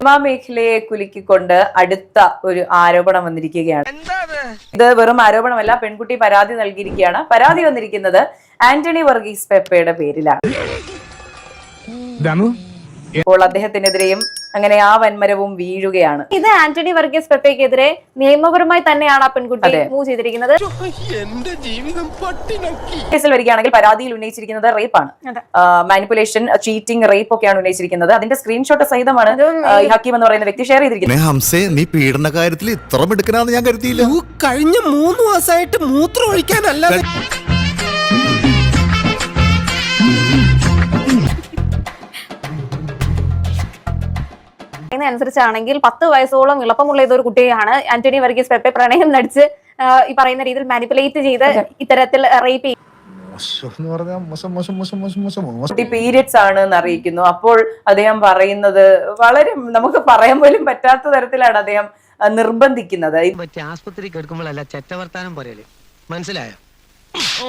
Cinema മേഖലയെ കുലുക്കിക്കൊണ്ട് അടുത്ത ഒരു ആരോപണം വന്നിരിക്കുകയാണ്. ഇത് വെറും ആരോപണമല്ല പെൺകുട്ടി പരാതി നൽകിയിരിക്കുകയാണ്. പരാതി വന്നിരിക്കുന്നത് ആന്റണി വർഗീസ് പെപ്പയുടെ പേരിലാണ്. അപ്പോൾ അദ്ദേഹത്തിനെതിരെയും അങ്ങനെ ആ വൻമരവും വീഴുകയാണ്. ഇത് ആന്റണി വർഗീസ് പെപ്പയ്ക്കെതിരെ നിയമപരമായി തന്നെയാണ് ആ പെൺകുട്ടി മൂവ് ചെയ്തിരിക്കുന്നത്. കേസിൽ വരികയാണെങ്കിൽ പരാതിയിൽ ഉന്നയിച്ചിരിക്കുന്നത് റേപ്പ് ആണ് മാനിപ്പുലേഷൻ ചീറ്റിംഗ് റേപ്പ് ഒക്കെയാണ് ഉന്നയിച്ചിരിക്കുന്നത്. അതിന്റെ സ്ക്രീൻഷോട്ട് സഹിതമാണ് ഹക്കീം എന്ന് പറയുന്ന വ്യക്തി ഷെയർ ചെയ്തിരിക്കുന്നത്. ഹംസേ നീ പീഡന കാര്യത്തിൽ ഇത്ര മിടുക്കനാന്ന് ഞാൻ കരുതിയില്ല. കഴിഞ്ഞ മൂന്ന് മാസമായിട്ട് മൂത്രം ഒഴിക്കാനല്ല അനുസരിച്ചാണെങ്കിൽ പത്ത് വയസ്സോളം ഇളപ്പമുള്ള ഏതൊരു കുട്ടിയാണ്. ആന്റണി വർഗീസ് പെപ്പെ പ്രണയം നടിച്ച് ഈ പറയുന്ന രീതിയിൽ മാനിപ്പുലേറ്റ് ചെയ്ത് ഇത്തരത്തിൽ റേപ്പ് ചെയ്യും. പീരിയഡ്സ് ആണ് എന്ന് അറിയിക്കുന്നു. അപ്പോൾ അദ്ദേഹം പറയുന്നത് വളരെ നമുക്ക് പറയാൻ പോലും പറ്റാത്ത തരത്തിലാണ് അദ്ദേഹം നിർബന്ധിക്കുന്നത്. മറ്റേ ആസ്പത്രി എടുക്കുമ്പോഴല്ല ചെറ്റവർത്താനം പറയൽ. മനസ്സിലായോ? ഓ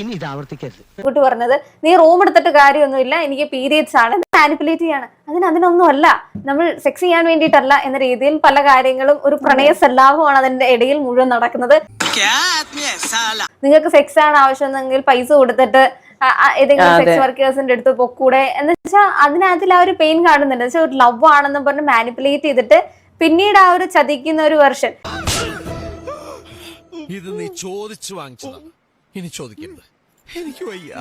ഇനി ഇത് ആവർത്തിക്കരുത്. കുട്ടി പറഞ്ഞത് നീ റൂം എടുത്തിട്ട് കാര്യമൊന്നുമില്ല എനിക്ക് പീരിയഡ്സ് ആണ് മാനിപ്പുലേറ്റ് ചെയ്യാണ്. അതിന് അതിനൊന്നും അല്ല നമ്മൾ സെക്സ് ചെയ്യാൻ വേണ്ടിയിട്ടല്ല എന്ന രീതിയിൽ പല കാര്യങ്ങളും ഒരു പ്രണയ സല്ലാപമാണ് അതിന്റെ ഇടയിൽ മുഴുവൻ നടക്കുന്നത്. നിങ്ങൾക്ക് സെക്സ് ആണ് ആവശ്യമെന്നെങ്കിൽ പൈസ കൊടുത്തിട്ട് ഏതെങ്കിലും സെക്സ് വർക്കേഴ്സിന്റെ അടുത്ത് പൊക്കൂടെ. എന്ന് വെച്ചാൽ അതിനകത്തിൽ ആ ഒരു പെയിൻ കാണുന്നുണ്ട്. വെച്ചാൽ ഒരു ലവ് ആണെന്ന് പറഞ്ഞ് മാനിപ്പുലേറ്റ് ചെയ്തിട്ട് പിന്നീട് ആ ഒരു ചതിക്കുന്ന ഒരു വെർഷൻ ഇത് നീ ചോദിച്ചു വാങ്ങിച്ചതാണ് ഇനി ചോദിക്കരുത്. എനിക്ക് വയ്യ.